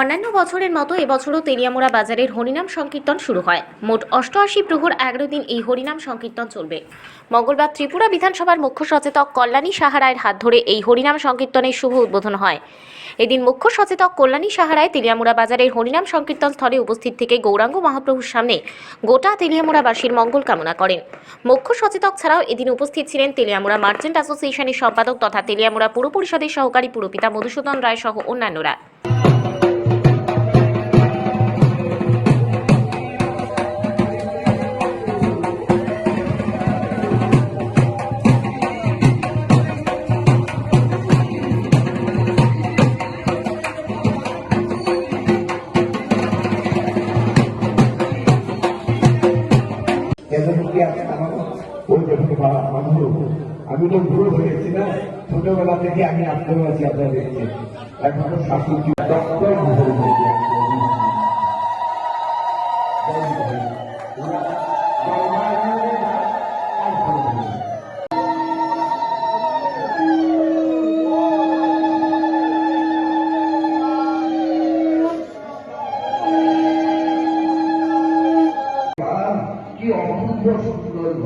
অন্যান্য বছরের মতো এবছরও তেলিয়ামোড়া বাজারের হরিনাম সংকীর্তন শুরু হয়। মোট অষ্টআশি প্রহর এগারো দিন এই হরিনাম সংকীর্তন চলবে। মঙ্গলবার ত্রিপুরা বিধানসভার মুখ্য সচেতক কল্যাণী সাহারায়ের হাত ধরে এই হরিনাম সংকীর্তনের শুভ উদ্বোধন হয়। এদিন মুখ্য সচেতক কল্যাণী সাহারায় তেলিয়ামুড়া বাজারের হরিনাম সংকীর্তন স্থলে উপস্থিত থেকে গৌরাঙ্গ মহাপ্রভুর সামনে গোটা তেলিয়ামুড়াবাসীর মঙ্গল কামনা করেন। মুখ্য সচেতক ছাড়াও এদিন উপস্থিত ছিলেন তেলিয়ামুড়া মার্চেন্ট অ্যাসোসিয়েশনের সম্পাদক তথা তেলিয়ামুড়া পুর পরিষদের সহকারী পুরপিতা মধুসূদন রায় সহ অন্যান্যরা। আমি তো ভুল হয়েছি না? ছোটবেলা থেকে আমি আপনার আছি আপনারা দেখছেন। এখনও ডক্টর ভুল হয়েছে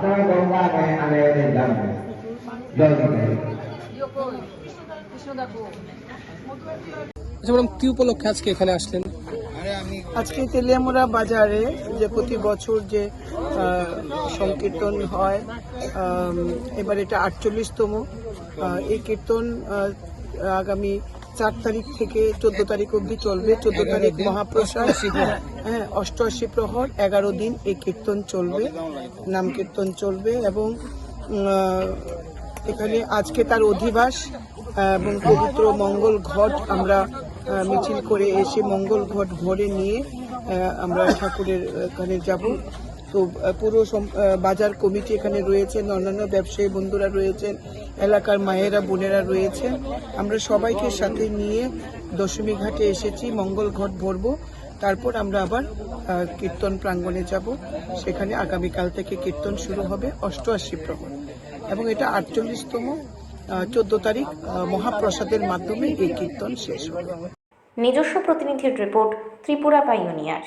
আপনারা গঙ্গা নয়নে যাবেন জয় নিতাই। আচ্ছা কি উপলক্ষে আজকে এখানে আসলেন আজকে তেলিয়ামুড়া বাজারে যে প্রতি বছর যে সংকীর্তন হয় এবার এটা আটচল্লিশতম এই কীর্তন আগামী চার তারিখ থেকে চোদ্দ তারিখ অবধি চলবে। চোদ্দ তারিখ মহাপ্রসাদ। হ্যাঁ অষ্টআশি প্রহর এগারো দিন এই কীর্তন চলবে নাম কীর্তন চলবে এবং এখানে আজকে তার অধিবাস এবং পবিত্র মঙ্গল ঘট আমরা মিছিল করে এসে মঙ্গল ঘট ভরে নিয়ে আমরা ঠাকুরের এখানে যাব। তো পুরো বাজার কমিটি এখানে রয়েছেন, অন্যান্য ব্যবসায়ী বন্ধুরা রয়েছেন, এলাকার মায়েরা, বোনেরা রয়েছেন। আমরা সবাইকে সাথে নিয়ে দশমী ঘাটে এসেছি, মঙ্গল ঘট ভরবো। তারপর আমরা আবার কীর্তন প্রাঙ্গণে যাব। সেখানে আগামীকাল থেকে কীর্তন শুরু হবে, অষ্টআশি প্রহর। এবং এটা আটচল্লিশতম চোদ্দ তারিখ মহাপ্রসাদের মাধ্যমে এই কীর্তন শেষ হবে। নিজস্ব প্রতিনিধির রিপোর্ট ত্রিপুরা পাইওনিয়ার